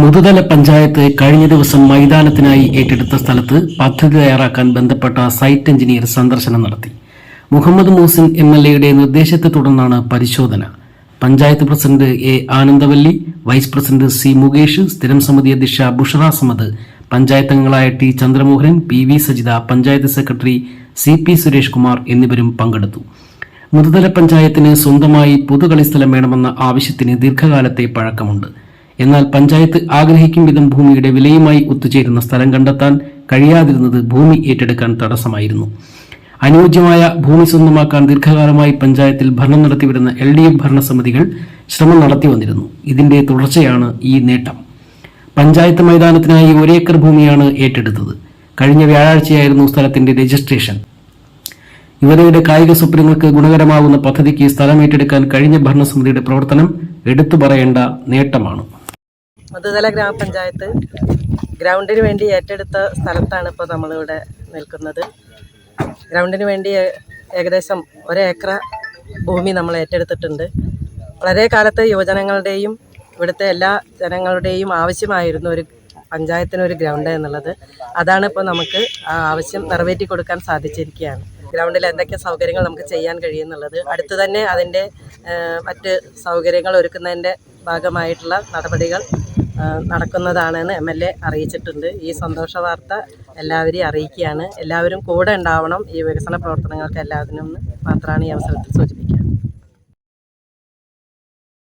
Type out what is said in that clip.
മുതുതല പഞ്ചായത്ത് കഴിഞ്ഞ ദിവസം മൈതാനത്തിനായി ഏറ്റെടുത്ത സ്ഥലത്ത് പദ്ധതി തയ്യാറാക്കാൻ ബന്ധപ്പെട്ട സൈറ്റ് എഞ്ചിനീയർ സന്ദർശനം നടത്തി. മുഹമ്മദ് മൂസിൻ എം എൽ എയുടെ നിർദ്ദേശത്തെ തുടർന്നാണ് പരിശോധന. Panchayat president A Anandavalli vice president C Mukesh സ്ഥിരം സമിതി അധ്യക്ഷ ബുഷറ സമദ് പഞ്ചായത്ത് അംഗങ്ങളായ T Chandramohan P V Sajitha panchayat secretary C P Suresh Kumar എന്നിവരും പങ്കെടുത്തു. മുതുതല പഞ്ചായത്തിന് സ്വന്തമായി പൊതുകളിസ്ഥലം വേണമെന്ന ആവശ്യത്തിന് ദീർഘകാലത്തെ പഴക്കമുണ്ട്. എന്നാൽ പഞ്ചായത്ത് ആഗ്രഹിക്കും വിധം ഭൂമിയുടെ വിലയുമായി ഒത്തുചേരുന്ന സ്ഥലം കണ്ടെത്താൻ കഴിയാതിരുന്നത് ഭൂമി ഏറ്റെടുക്കാൻ തടസ്സമായിരുന്നു. അനുയോജ്യമായ ഭൂമി സ്വന്തമാക്കാൻ ദീർഘകാലമായി പഞ്ചായത്തിൽ ഭരണം നടത്തിവരുന്ന എൽ ഡി എഫ് ഭരണസമിതികൾ ശ്രമം നടത്തി വന്നിരുന്നു. ഇതിന്റെ തുടർച്ചയാണ് ഈ നേട്ടം. പഞ്ചായത്ത് മൈതാനത്തിനായി ഒരേക്കർ ഭൂമിയാണ് ഏറ്റെടുത്തത്. കഴിഞ്ഞ വ്യാഴാഴ്ചയായിരുന്നു സ്ഥലത്തിന്റെ രജിസ്ട്രേഷൻ. യുവതയുടെ കായിക സ്വപ്നങ്ങൾക്ക് ഗുണകരമാകുന്ന പദ്ധതിക്ക് സ്ഥലം ഏറ്റെടുക്കാൻ കഴിഞ്ഞ ഭരണസമിതിയുടെ പ്രവർത്തനം എടുത്തു പറയേണ്ട നേട്ടമാണ്. മധുതല ഗ്രാമപഞ്ചായത്ത് ഗ്രൗണ്ടിന് വേണ്ടി ഏറ്റെടുത്ത സ്ഥലത്താണ് ഇപ്പോൾ നമ്മളിവിടെ നിൽക്കുന്നത്. ഗ്രൗണ്ടിന് വേണ്ടി ഏകദേശം ഒരേക്കർ ഭൂമി നമ്മൾ ഏറ്റെടുത്തിട്ടുണ്ട്. വളരെ കാലത്തെ യുവജനങ്ങളുടെയും ഇവിടുത്തെ എല്ലാ ജനങ്ങളുടെയും ആവശ്യമായിരുന്നു ഒരു പഞ്ചായത്തിന് ഒരു ഗ്രൗണ്ട് എന്നുള്ളത്. അതാണ് ഇപ്പോൾ നമുക്ക് ആ ആവശ്യം നിറവേറ്റി കൊടുക്കാൻ സാധിച്ചിരിക്കുകയാണ്. ഗ്രൗണ്ടിൽ എന്തൊക്കെ സൗകര്യങ്ങൾ നമുക്ക് ചെയ്യാൻ കഴിയുന്നുള്ളത് അടുത്ത് തന്നെ അതിന്റെ മറ്റ് സൗകര്യങ്ങൾ ഒരുക്കുന്നതിന്റെ ഭാഗമായിട്ടുള്ള നടപടികൾ നടക്കുന്നതാണെന്ന് എം എൽ എ അറിയിച്ചിട്ടുണ്ട്. ഈ സന്തോഷ വാർത്ത എല്ലാവരെയും അറിയിക്കുകയാണ്. എല്ലാവരും കൂടെ ഉണ്ടാവണം ഈ വികസന പ്രവർത്തനങ്ങൾക്ക് എല്ലാത്തിനും മാത്രമാണ് ഈ അവസരത്തിൽ സൂചിപ്പിക്കുക.